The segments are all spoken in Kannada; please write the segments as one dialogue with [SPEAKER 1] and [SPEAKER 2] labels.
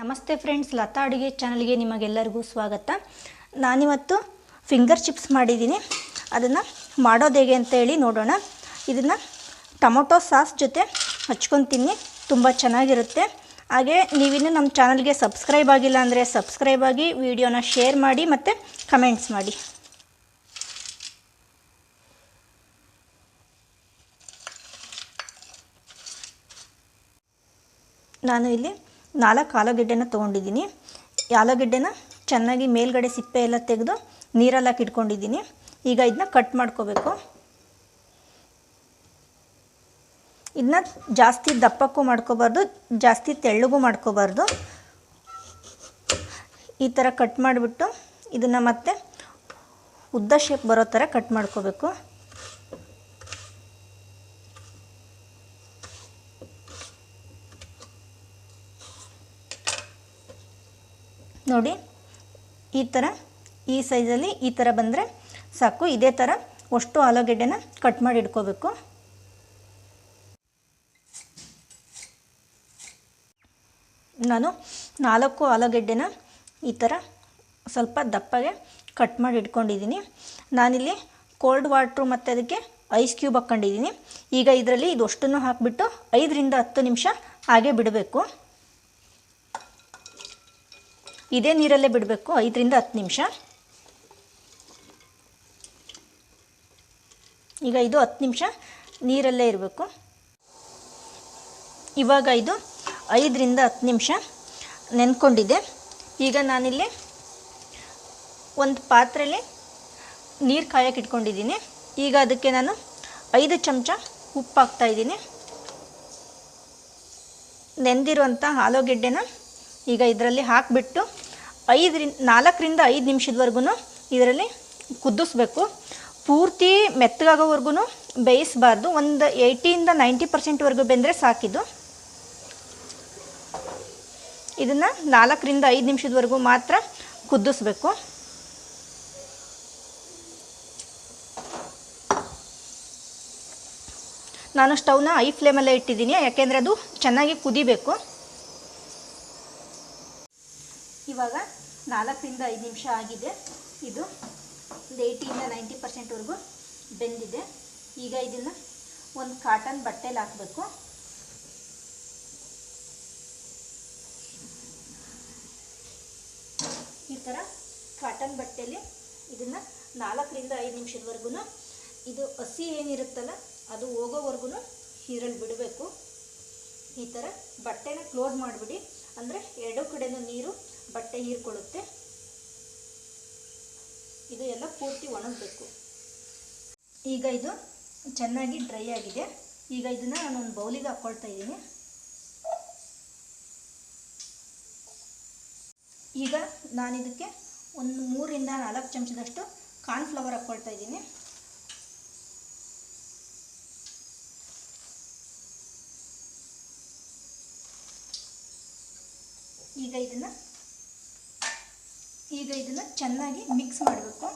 [SPEAKER 1] ನಮಸ್ತೆ ಫ್ರೆಂಡ್ಸ್, ಲತಾ ಅಡುಗೆ ಚಾನಲ್ಗೆ ನಿಮಗೆಲ್ಲರಿಗೂ ಸ್ವಾಗತ. ನಾನಿವತ್ತು ಫಿಂಗರ್ ಚಿಪ್ಸ್ ಮಾಡಿದ್ದೀನಿ. ಅದನ್ನು ಮಾಡೋದು ಹೇಗೆ ಅಂತ ಹೇಳಿ ನೋಡೋಣ. ಇದನ್ನು ಟೊಮೊಟೊ ಸಾಸ್ ಜೊತೆ ಹಚ್ಕೊತೀನಿ. ತುಂಬ ಚೆನ್ನಾಗಿರುತ್ತೆ. ಹಾಗೆ ನೀವಿನ್ನೂ ನಮ್ಮ ಚಾನಲ್ಗೆ ಸಬ್ಸ್ಕ್ರೈಬ್ ಆಗಿಲ್ಲ ಅಂದರೆ ಸಬ್ಸ್ಕ್ರೈಬ್ ಆಗಿ ವಿಡಿಯೋನ ಶೇರ್ ಮಾಡಿ ಮತ್ತು ಕಮೆಂಟ್ಸ್ ಮಾಡಿ. ನಾನು ಇಲ್ಲಿ ನಾಲ್ಕು ಆಲೂಗೆಡ್ಡೆನ ತೊಗೊಂಡಿದ್ದೀನಿ. ಆಲೂಗಡ್ಡೆನ ಚೆನ್ನಾಗಿ ಮೇಲ್ಗಡೆ ಸಿಪ್ಪೆ ಎಲ್ಲ ತೆಗೆದು ನೀರಲ್ಲಿ ಹಾಕಿ ಇಟ್ಕೊಂಡಿದ್ದೀನಿ ಈಗ ಇದನ್ನ ಕಟ್ ಮಾಡ್ಕೋಬೇಕು. ಇದನ್ನ ಜಾಸ್ತಿ ದಪ್ಪಕ್ಕೂ ಮಾಡ್ಕೋಬಾರ್ದು, ಜಾಸ್ತಿ ತೆಳ್ಳಗೂ ಮಾಡ್ಕೋಬಾರ್ದು. ಈ ಥರ ಕಟ್ ಮಾಡಿಬಿಟ್ಟು ಇದನ್ನು ಮತ್ತೆ ಉದ್ದ ಶೇಪ್ ಬರೋ ಥರ ಕಟ್ ಮಾಡ್ಕೋಬೇಕು. ನೋಡಿ, ಈ ಥರ ಈ ಸೈಜಲ್ಲಿ ಈ ಥರ ಬಂದರೆ ಸಾಕು. ಇದೇ ಥರ ಅಷ್ಟು ಆಲೂಗೆಡ್ಡೆನ ಕಟ್ ಮಾಡಿ ಇಟ್ಕೋಬೇಕು. ನಾನು ನಾಲ್ಕು ಆಲೂಗೆಡ್ಡೆನ ಈ ಥರ ಸ್ವಲ್ಪ ದಪ್ಪಗೆ ಕಟ್ ಮಾಡಿ ಇಟ್ಕೊಂಡಿದ್ದೀನಿ. ನಾನಿಲ್ಲಿ ಕೋಲ್ಡ್ ವಾಟ್ರು ಮತ್ತು ಅದಕ್ಕೆ ಐಸ್ ಕ್ಯೂಬ್ ಹಾಕ್ಕೊಂಡಿದ್ದೀನಿ ಈಗ ಇದರಲ್ಲಿ ಇದು ಅಷ್ಟನ್ನು ಹಾಕಿಬಿಟ್ಟು ಐದರಿಂದ ಹತ್ತು ನಿಮಿಷ ಹಾಗೆ ಬಿಡಬೇಕು. ಇದೇ ನೀರಲ್ಲೇ ಬಿಡಬೇಕು, ಐದರಿಂದ ಹತ್ತು ನಿಮಿಷ. ಈಗ ಇದು ಹತ್ತು ನಿಮಿಷ ನೀರಲ್ಲೇ ಇರಬೇಕು. ಇವಾಗ ಇದು ಐದರಿಂದ ಹತ್ತು ನಿಮಿಷ ನೆನ್ಕೊಂಡಿದೆ ಈಗ ನಾನಿಲ್ಲಿ ಒಂದು ಪಾತ್ರೆಯಲ್ಲಿ ನೀರು ಕಾಯಕ್ಕೆ ಇಟ್ಕೊಂಡಿದ್ದೀನಿ. ಈಗ ಅದಕ್ಕೆ ನಾನು ಐದು ಚಮಚ ಉಪ್ಪು ಹಾಕ್ತಾಯಿದ್ದೀನಿ ನೆಂದಿರುವಂಥ ಆಲೂಗೆಡ್ಡೆನ ಈಗ ಇದರಲ್ಲಿ ಹಾಕಿಬಿಟ್ಟು ಐದರಿಂದ ನಾಲ್ಕರಿಂದ ಐದು ನಿಮಿಷದವರೆಗೂ ಇದರಲ್ಲಿ ಕುದಿಸ್ಬೇಕು ಪೂರ್ತಿ ಮೆತ್ತಗಾಗೋವರೆಗೂ ಬೇಯಿಸಬಾರ್ದು. ಒಂದು ಏಯ್ಟಿಯಿಂದ ನೈಂಟಿ ಪರ್ಸೆಂಟ್ವರೆಗೂ ಬೆಂದರೆ ಸಾಕಿದು ಇದನ್ನು ನಾಲ್ಕರಿಂದ ಐದು ನಿಮಿಷದವರೆಗೂ ಮಾತ್ರ ಕುದಿಸ್ಬೇಕು ನಾನು ಸ್ಟವ್ನ ಐ ಫ್ಲೇಮಲ್ಲೇ ಇಟ್ಟಿದ್ದೀನಿ. ಯಾಕೆಂದರೆ ಅದು ಚೆನ್ನಾಗಿ ಕುದಿಬೇಕು. ಇವಾಗ ನಾಲ್ಕರಿಂದ ಐದು ನಿಮಿಷ ಆಗಿದೆ. ಇದು ಒಂದು ಏಯ್ಟಿಯಿಂದ ನೈಂಟಿ ಪರ್ಸೆಂಟ್ವರೆಗೂ ಬೆಂದಿದೆ. ಈಗ ಇದನ್ನು ಒಂದು ಕಾಟನ್ ಬಟ್ಟೆಲಿ ಹಾಕಬೇಕು. ಈ ಥರ ಕಾಟನ್ ಬಟ್ಟೆಲಿ ಇದನ್ನು ನಾಲ್ಕರಿಂದ ಐದು ನಿಮಿಷದವರೆಗೂ ಇದು ಹಸಿ ಏನಿರುತ್ತಲ್ಲ ಅದು ಹೋಗೋವರೆಗೂ ಹೀರಲ್ಲಿ ಬಿಡಬೇಕು. ಈ ಥರ ಬಟ್ಟೆನ ಕ್ಲೋಸ್ ಮಾಡಿಬಿಡಿ. ಅಂದರೆ ಎರಡೂ ಕಡೆಯೂ ನೀರು ಬಟ್ಟೆ ಹೀರ್ಕೊಳ್ಳುತ್ತೆ. ಇದು ಎಲ್ಲ ಪೂರ್ತಿ ಒಣಗಬೇಕು. ಈಗ ಇದು ಚೆನ್ನಾಗಿ ಡ್ರೈ ಆಗಿದೆ. ಈಗ ಇದನ್ನು ನಾನು ಒಂದು ಬೌಲಿಗೆ ಹಾಕ್ಕೊಳ್ತಾ ಇದ್ದೀನಿ. ಈಗ ನಾನು ಇದಕ್ಕೆ ಒಂದು ಮೂರಿಂದ ನಾಲ್ಕು ಚಮಚದಷ್ಟು ಕಾರ್ನ್ಫ್ಲವರ್ ಹಾಕ್ಕೊಳ್ತಾ ಇದ್ದೀನಿ. ಈಗ ಇದನ್ನು ಈಗ ಇದನ್ನು ಚೆನ್ನಾಗಿ ಮಿಕ್ಸ್ ಮಾಡಬೇಕು.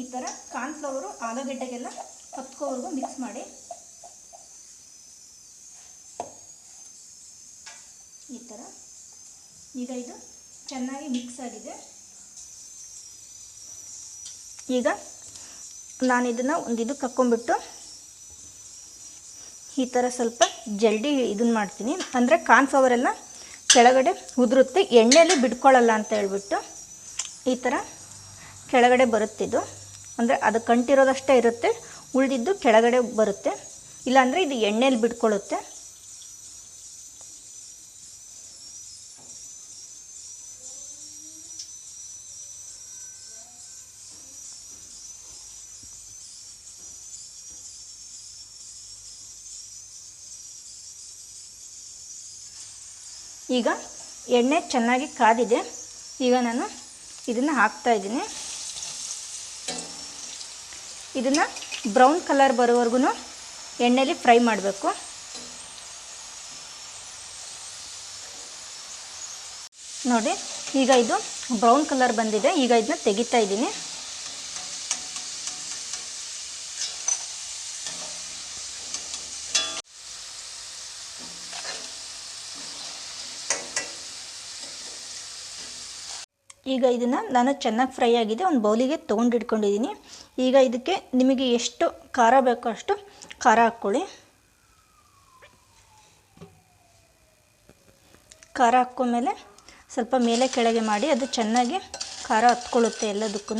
[SPEAKER 1] ಈ ಥರ ಕಾರ್ನ್ಫ್ಲವರು ಆಲೂಗಡ್ಡೆಗೆಲ್ಲ ಹೊತ್ಕೋವರೆಗೂ ಮಿಕ್ಸ್ ಮಾಡಿ. ಈ ಥರ ಈಗ ಇದು ಚೆನ್ನಾಗಿ ಮಿಕ್ಸ್ ಆಗಿದೆ. ಈಗ ನಾನು ಇದನ್ನು ಒಂದು ಇದು ಹಾಕ್ಕೊಂಬಿಟ್ಟು ಈ ಥರ ಸ್ವಲ್ಪ ಜಲ್ಡಿ ಇದನ್ನು ಮಾಡ್ತೀನಿ. ಅಂದರೆ ಕಾರ್ನ್ಫ್ಲವರ್ ಎಲ್ಲ ಕೆಳಗಡೆ ಉದುರುತ್ತೆ, ಎಣ್ಣೆಯಲ್ಲಿ ಬಿಟ್ಕೊಳ್ಳಲ್ಲ ಅಂತ ಹೇಳ್ಬಿಟ್ಟು ಈ ಥರ ಕೆಳಗಡೆ ಬರುತ್ತಿದ್ದು ಅಂದರೆ ಅದು ಕಂಟಿರೋದಷ್ಟೇ ಇರುತ್ತೆ, ಉಳಿದಿದ್ದು ಕೆಳಗಡೆ ಬರುತ್ತೆ. ಇಲ್ಲಾಂದರೆ ಇದು ಎಣ್ಣೆಯಲ್ಲಿ ಬಿಡ್ಕೊಳ್ಳುತ್ತೆ ಈಗ ಎಣ್ಣೆ ಚೆನ್ನಾಗಿ ಕಾದಿದೆ. ಈಗ ನಾನು ಇದನ್ನು ಹಾಕ್ತಾ ಇದ್ದೀನಿ. ಇದನ್ನು ಬ್ರೌನ್ ಕಲರ್ ಬರೋವರೆಗೂ ಎಣ್ಣೆಲಿ ಫ್ರೈ ಮಾಡಬೇಕು. ನೋಡಿ, ಈಗ ಇದು ಬ್ರೌನ್ ಕಲರ್ ಬಂದಿದೆ. ಈಗ ಇದನ್ನ ತೆಗಿತಾ ಇದ್ದೀನಿ. ಈಗ ಇದನ್ನು ನಾನು ಚೆನ್ನಾಗಿ ಫ್ರೈ ಆಗಿದೆ, ಒಂದು ಬೌಲಿಗೆ ತೊಗೊಂಡಿಟ್ಕೊಂಡಿದ್ದೀನಿ ಈಗ ಇದಕ್ಕೆ ನಿಮಗೆ ಎಷ್ಟು ಖಾರ ಬೇಕೋ ಅಷ್ಟು ಖಾರ ಹಾಕ್ಕೊಳ್ಳಿ. ಖಾರ ಹಾಕ್ಕೊಂಡ್ಮೇಲೆ ಸ್ವಲ್ಪ ಮೇಲೆ ಕೆಳಗೆ ಮಾಡಿ, ಅದು ಚೆನ್ನಾಗಿ ಖಾರ ಹತ್ಕೊಳ್ಳುತ್ತೆ ಎಲ್ಲದಕ್ಕೂ